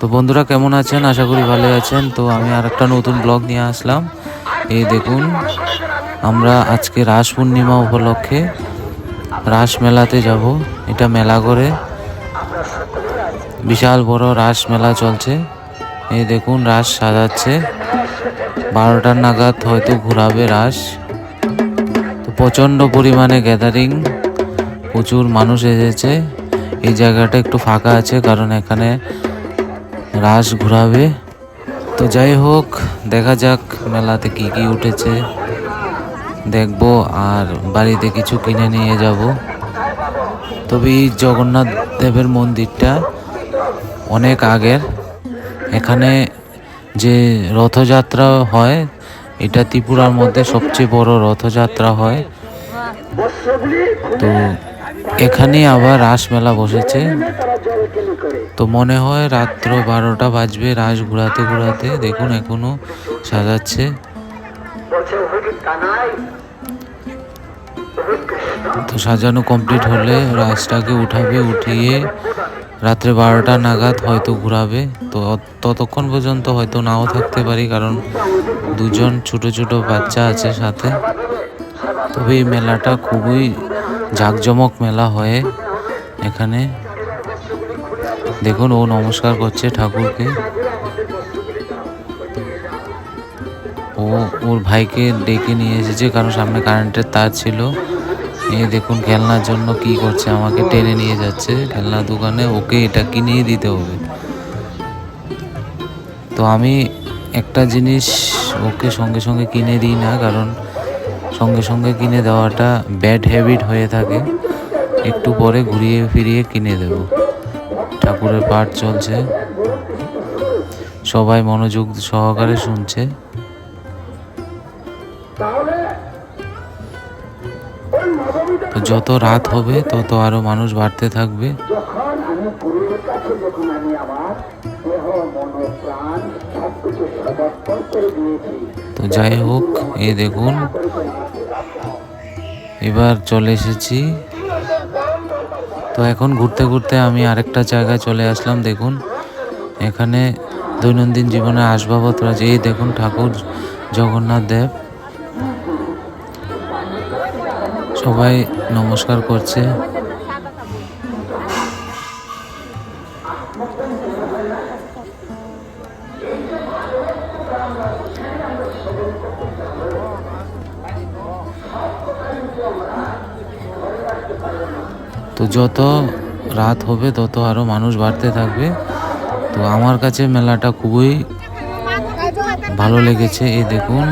তো বন্ধুরা কেমন আছেন? আশা করি ভালো আছেন। তো আমি আর একটা নতুন ব্লগ নিয়ে আসলাম। এই দেখুন, আমরা আজকে রাস পূর্ণিমা উপলক্ষে রাস মেলাতে যাব। এটা মেলা করে বিশাল বড় রাস মেলা চলছে। এই দেখুন, রাস সাজাচ্ছে। বারোটার নাগাদ হয়তো ঘুরাবে রাস। তো প্রচণ্ড পরিমাণে গ্যাদারিং প্রচুর মানুষ এসেছে। এই জায়গাটা একটু ফাঁকা আছে, কারণ এখানে রাস ঘুরাবে। তো যাই হোক, দেখা যাক মেলাতে কি কি উঠেছে। দেখব আর বাড়িতে কিছু কিনে নিয়ে যাব। তবে এই জগন্নাথ দেবের মন্দিরটা অনেক আগের। এখানে যে রথযাত্রা হয়, এটা ত্রিপুরার মধ্যে সবচেয়ে বড় রথযাত্রা হয়। তো এখানেই আবার রাস মেলা বসেছে। তো মনে হয় রাত্র বারোটা বাজবে, রাস ঘুরাতে ঘুরাতে। দেখুন, এখনও সাজাচ্ছে। তো সাজানো কমপ্লিট হলে রাসটাকে উঠাবে, উঠিয়ে রাত্রে বারোটা নাগাদ হয়তো ঘুরাবে। তো ততক্ষণ পর্যন্ত হয়তো নাও থাকতে পারি, কারণ দুজন ছোট ছোট বাচ্চা আছে সাথে। তবে এই মেলাটা খুবই জাঁকজমক মেলা হয়ে এখানে। দেখুন, ও নমস্কার করছে ঠাকুরকে। ও ওর ভাইকে ডেকে নিয়ে এসেছে, কারণ সামনে কারেন্টের তার ছিল। এই দেখুন, খেলনার জন্য কি করছে, আমাকে টেনে নিয়ে যাচ্ছে খেলনা দোকানে। ওকে এটা কিনেই দিতে হবে। তো আমি একটা জিনিস ওকে সঙ্গে সঙ্গে কিনে দিই না, কারণ সঙ্গে সঙ্গে কিনে দেওয়াটা ব্যাড হ্যাবিট হয়ে থাকে। একটু পরে ঘুরিয়ে ফিরিয়ে কিনে দেব। ঠাকুরের পাঠ চলছে। সবাই মনোযোগ সহকারে শুনছে। তো যত রাত হবে, তত আরও মানুষ বাড়তে থাকবে। তো যাই হোক, এই দেখুন এবার চলে এসেছি। তো এখন ঘুরতে ঘুরতে আমি আরেকটা জায়গায় চলে আসলাম, দেখুন। এখানে দৈনন্দিন জীবনে আসবাবপত্র আছে। এই দেখুন ঠাকুর জগন্নাথ দেব। সবাই নমস্কার করছে। তো যত রাত হবে, তত আরও মানুষ বাড়তে থাকবে। তো আমার কাছে মেলাটা খুবই ভালো লেগেছে। এই দেখুন,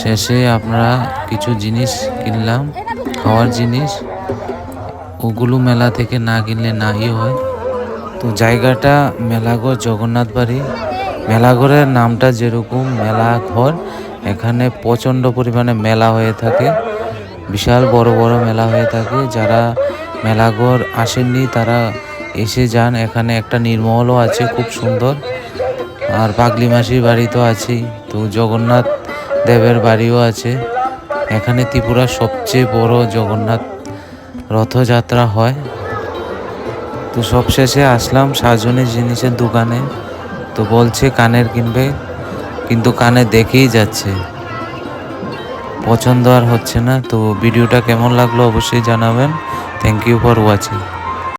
শেষে আমরা কিছু জিনিস কিনলাম, খাওয়ার জিনিস। ওগুলো মেলা থেকে না কিনলে নাই হয়। তো জায়গাটা মেলাঘর, জগন্নাথ বাড়ি। মেলাঘরের নামটা যেরকম মেলাঘর, এখানে প্রচণ্ড পরিমাণে মেলা হয়ে থাকে। বিশাল বড় বড় মেলা হয়ে থাকে। যারা মেলাঘর আসেননি, তারা এসে যান। এখানে একটা নির্মহলও আছে, খুব সুন্দর। আর পাগলি মাসির বাড়ি তো আছেই। তো জগন্নাথ দেবের বাড়িও আছে। এখানে ত্রিপুরার সবচেয়ে বড় জগন্নাথ রথযাত্রা হয়। তো সবশেষে আসলাম সাজনের জিনিসের দোকানে। তো বলছে কানের কিনবে, কিন্তু কানে দেখেই যাচ্ছে। পছন্দ আর হচ্ছে না তো ভিডিওটা কেমন লাগল অবশ্যই জানাবেন। Thank you for watching